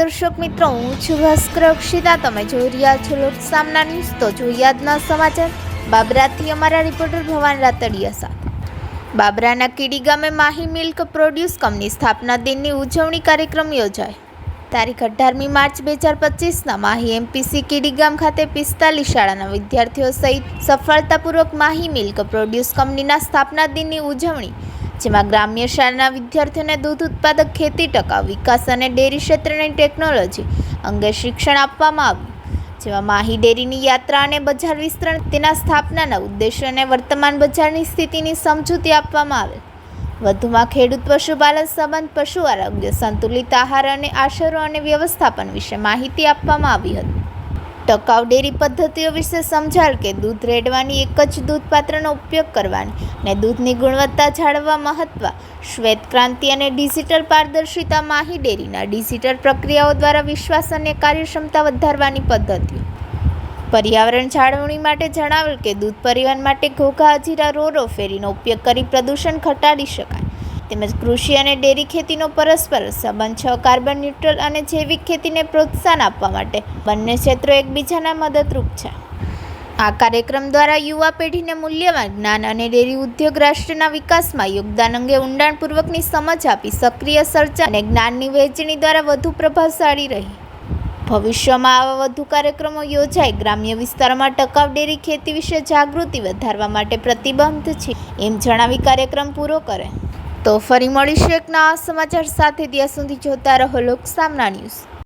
દર્શક મિત્રો, હું છું ભાસ્કર અક્ષિતા. તમે જોઈ રહ્યા છો લોકસામના ન્યૂઝ. તો જોઈએ સમાચાર. બાબરાથી અમારા રિપોર્ટર ભવાન રાતડિયા સાથે બાબરાના કીડી ગામે માહી મિલ્ક પ્રોડ્યુસ કંપની સ્થાપના દિનની ઉજવણી કાર્યક્રમ યોજાય. તારીખ અઢારમી માર્ચ બે હજાર પચીસના માહી એમપીસી કીડી ગામ ખાતે પિસ્તાલીસ શાળાના વિદ્યાર્થીઓ સહિત સફળતાપૂર્વક માહી મિલ્ક પ્રોડ્યુસ કંપનીના સ્થાપના દિનની ઉજવણી જેમાં ગ્રામ્ય શાળાના વિદ્યાર્થીઓને દૂધ ઉત્પાદક ખેતી ટકાઉ વિકાસ અને ડેરી ક્ષેત્રની ટેકનોલોજી અંગે શિક્ષણ આપવામાં આવ્યું. જેમાં માહી ડેરીની યાત્રા અને બજાર વિસ્તરણ તેના સ્થાપનાના ઉદ્દેશો અને વર્તમાન બજારની સ્થિતિની સમજૂતી આપવામાં આવેલ. વધુમાં ખેડૂત પશુપાલન સંબંધ, પશુ આરોગ્ય, સંતુલિત આહાર અને આશરો અને વ્યવસ્થાપન વિશે માહિતી આપવામાં આવી હતી. ટકાઉ ડેરી પદ્ધતિઓ વિશે સમજાલ કે દૂધ રેડવાની એક જ દૂધ પાત્રનો ઉપયોગ કરવાની ને દૂધની ગુણવત્તા જાળવવા મહત્વ, શ્વેત ક્રાંતિ અને ડિજિટલ પારદર્શિતા માહી ડેરીના ડિજિટલ પ્રક્રિયાઓ દ્વારા વિશ્વાસ અને કાર્યક્ષમતા વધારવાની પદ્ધતિઓ પર્યાવરણ જાળવણી માટે જણાવેલ કે દૂધ પરિવહન માટે ઘોઘા, અજીરા રોરો ફેરીનો ઉપયોગ કરી પ્રદૂષણ ઘટાડી શકાય. તેમજ કૃષિ અને ડેરી ખેતીનો પરસ્પર સંબંધ છ કાર્બન ન્યુટ્રલ અને જૈવિક ખેતીને પ્રોત્સાહન આપવા માટે બંને ક્ષેત્રો એકબીજાના મદદરૂપ છે. આ કાર્યક્રમ દ્વારા યુવા પેઢીને મૂલ્યવાન જ્ઞાન અને ડેરી ઉદ્યોગ રાષ્ટ્રના વિકાસમાં યોગદાન અંગે ઊંડાણપૂર્વકની સમજ આપી સક્રિય ચર્ચા અને જ્ઞાનની વહેંચણી દ્વારા વધુ પ્રભાવશાળી રહી. ભવિષ્યમાં આવા વધુ કાર્યક્રમો યોજાય, ગ્રામ્ય વિસ્તારોમાં ટકાઉ ડેરી ખેતી વિશે જાગૃતિ વધારવા માટે પ્રતિબંધ છે, એમ જણાવી કાર્યક્રમ પૂરો કરે. તો ફરી મળીશું એક નવા સમાચાર સાથે, ત્યાં સુધી જોતા રહો લોકસામના ન્યૂઝ.